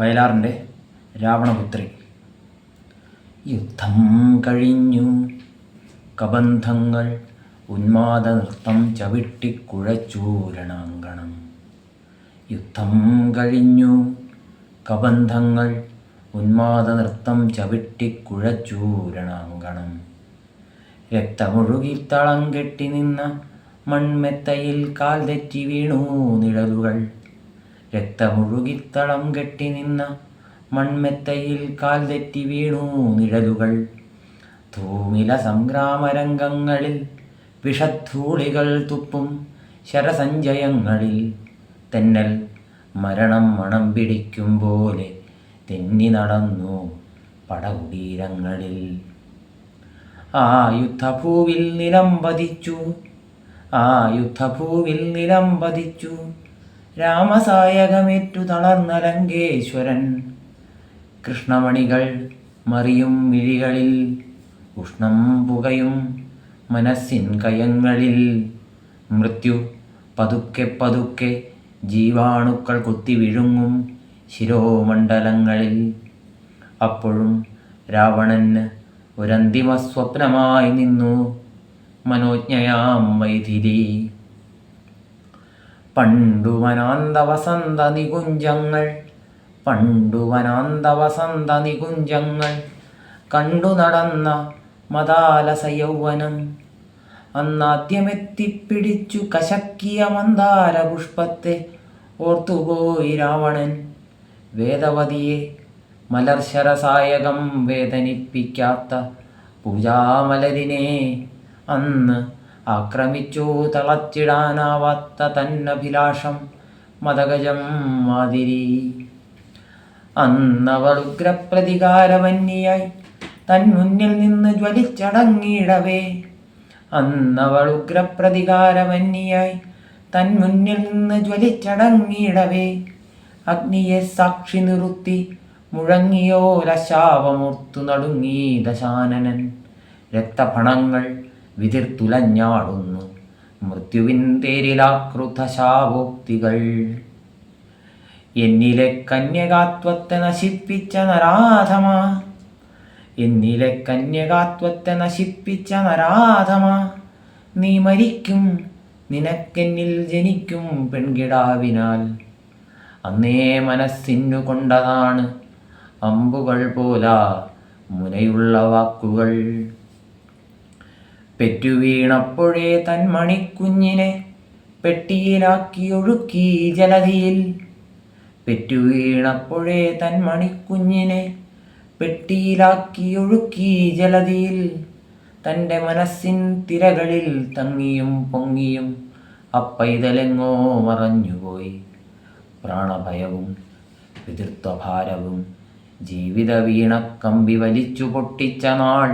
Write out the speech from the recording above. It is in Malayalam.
വയലാറിന്റെ രാവണപുത്രി. യുദ്ധം കഴിഞ്ഞു. കബന്ധങ്ങൾ ഉന്മാദ നൃത്തം ചവിട്ടിക്കുഴച്ചൂരണാങ്കണം യുദ്ധം കഴിഞ്ഞു. കബന്ധങ്ങൾ ഉന്മാദ നൃത്തം ചവിട്ടിക്കുഴച്ചൂരണാങ്കണം രക്തമൊഴുകി തളം കെട്ടി നിന്ന മൺമെത്തയിൽ കാൽ തെറ്റി വീണു നിഴലുകൾ. രക്തമൊഴുകിത്തളം കെട്ടി നിന്ന മൺമെത്തയിൽ കാൽ തെറ്റി വീണു നിഴലുകൾ. ധൂമില സംഗ്രാമരംഗങ്ങളിൽ വിഷധൂളികൾ തുപ്പും ശരസഞ്ചയങ്ങളിൽ തെന്നൽ മരണം മണം പിടിക്കും പോലെ തെന്നി നടന്നു പടകുടീരങ്ങളിൽ. ആ യുദ്ധഭൂവിൽ നിലം പതിച്ചു ആ യുദ്ധഭൂവിൽ നിലം പതിച്ചു രാമസായകമേറ്റു തളർന്ന ലങ്കേശ്വരൻ. കൃഷ്ണമണികൾ മറിയും വിഴികളിൽ ഉഷ്ണം പുകയും മനസ്സിൻ കയങ്ങളിൽ. മൃത്യു പതുക്കെ പതുക്കെ ജീവാണുക്കൾ കുത്തി വിഴുങ്ങും ശിരോമണ്ഡലങ്ങളിൽ. അപ്പോഴും രാവണന് ഒരന്തിമ സ്വപ്നമായി നിന്നു. മനോജ്ഞയാം മൈഥിലി. പണ്ടു വനാന്ത വസന്ത നികുഞ്ചങ്ങൾ പണ്ടു വനാന്ത വസന്ത നികുഞ്ചങ്ങൾ കണ്ടു നടന്ന മതാലസ യൗവനം അന്നാദ്യമെത്തിപ്പിടിച്ചു കശക്കിയ മന്ദാര പുഷ്പത്തെ ഓർത്തുപോയി രാവണൻ. വേദവതിയെ മലർശരസായകം വേദനിപ്പിക്കാത്ത പൂജാമലരിനെ അന്ന് ആക്രമിച്ചു തളച്ചിടാനാവാത്ത തന്നഭിലാഷം. മതഗജം മാതിരി. അന്നവളുഗ്രപ്രതികാരവന്യായി തൻ മുന്നിൽ നിന്ന് ജ്വലിച്ചടങ്ങിയിടവേ. അന്നവളുഗ്രപ്രതികാരവന്യായി തൻ മുന്നിൽ നിന്ന് ജ്വലിച്ചടങ്ങിയിടവേ. അഗ്നിയെ സാക്ഷി നിറുത്തി മുഴങ്ങിയോരശാവമൂർത്തു നടുങ്ങി ദശാനനൻ. രക്തഫണങ്ങൾ വിതിർത്തുലഞ്ഞാടുന്നു. മൃത്യുവിൻ തേരിലാകൃത ശാവോക്തികൾ എന്നിലെ കന്യകാത്വത്തെ നശിപ്പിച്ച നരാധമ. എന്നിലെ കന്യകാത്വത്തെ നശിപ്പിച്ച നരാധമ. നീ മരിക്കും നിനക്കെന്നിൽ ജനിക്കും പെൺകിടാവിനാൽ. അന്നേ മനസ്സിനു കൊണ്ടതാണ് അമ്പുകൾ പോല മുനയുള്ള വാക്കുകൾ. പെറ്റുവീണപ്പോഴേ തൻ മണിക്കുഞ്ഞിനെ പെട്ടിയിലാക്കി ഒഴുക്കി ജലധിയിൽ. പെറ്റുവീണപ്പോഴേ തൻ മണിക്കുഞ്ഞിനെ പെട്ടിയിലാക്കി ഒഴുക്കി ജലധിയിൽ. തന്റെ മനസ്സിൻ തിരകളിൽ തങ്ങിയും പൊങ്ങിയും അപ്പൈതലെങ്ങോ മറഞ്ഞുപോയി. പ്രാണഭയവും പിതൃത്വഭാരവും ജീവിത വീണക്കമ്പി വലിച്ചു പൊട്ടിച്ച നാൾ.